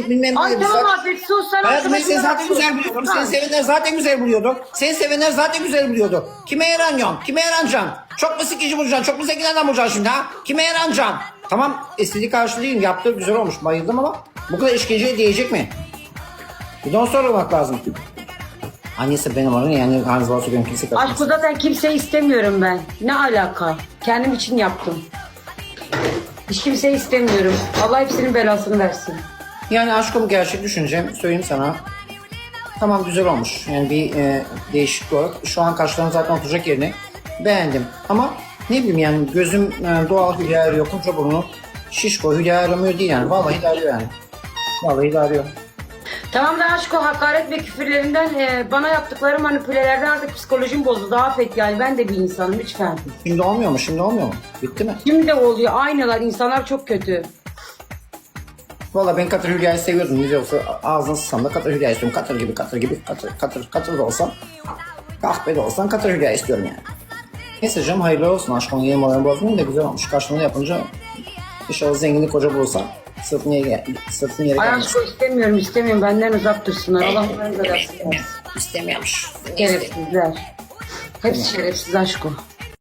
bilmem Ay tamam abi sus sen Hayatım seni zaten güzel biliyordum. Ha. Seni sevenler zaten güzel biliyordu. Seni sevenler zaten güzel biliyordu. Kime yaranıyorsun? Kime yaranacaksın? Çok mu sıkıcı bulacaksın? Çok mu zengin adam bulacaksın şimdi ha? Kime yaranacaksın? Tamam istediği karşı değilim. Yaptığı güzel olmuş. Bayıldım ama bu kadar işkenceye değecek mi? Bir de onu sormak lazım. Annesi benim onun yani Hans benim kimse Aşkı kaçmasın. zaten kimseyi istemiyorum ben. Ne alaka? Kendim için yaptım. Hiç kimseyi istemiyorum. Allah hepsinin belasını versin. Yani aşkım gerçek düşüncem söyleyeyim sana. Tamam güzel olmuş. Yani bir e, değişiklik olarak şu an karşılarına zaten oturacak yerini beğendim. Ama ne bileyim yani gözüm e, doğal Hülya arıyor. Koca burnu şişko Hülya aramıyor değil yani. Vallahi de arıyor yani. Vallahi de arıyor. Tamam da aşk o hakaret ve küfürlerinden e, bana yaptıkları manipulelerden artık psikolojim bozuldu. Affet yani ben de bir insanım lütfen. Şimdi olmuyor mu? Şimdi olmuyor mu? Bitti mi? Şimdi de oluyor aynılar insanlar çok kötü. Vallahi ben Katır Hülya'yı seviyordum. Güzel olsa ağzını sıksam da Katır Hülya'yı istiyorum. Katır gibi, Katır gibi, Katır, Katır, Katır da olsam. Kahpe de olsan Katır Hülya'yı istiyorum yani. Neyse canım hayırlı olsun. Aşkım yeni moralini bozmayayım da güzel olmuş. Karşılığını yapınca inşallah zenginlik koca bulursan sırtın yere, sırtın yere Ay aşkı istemiyorum istemiyorum benden uzak dursunlar. Allah benden uzak dursun. İstemiyormuş. Şerefsizler. Hepsi şerefsiz aşkı.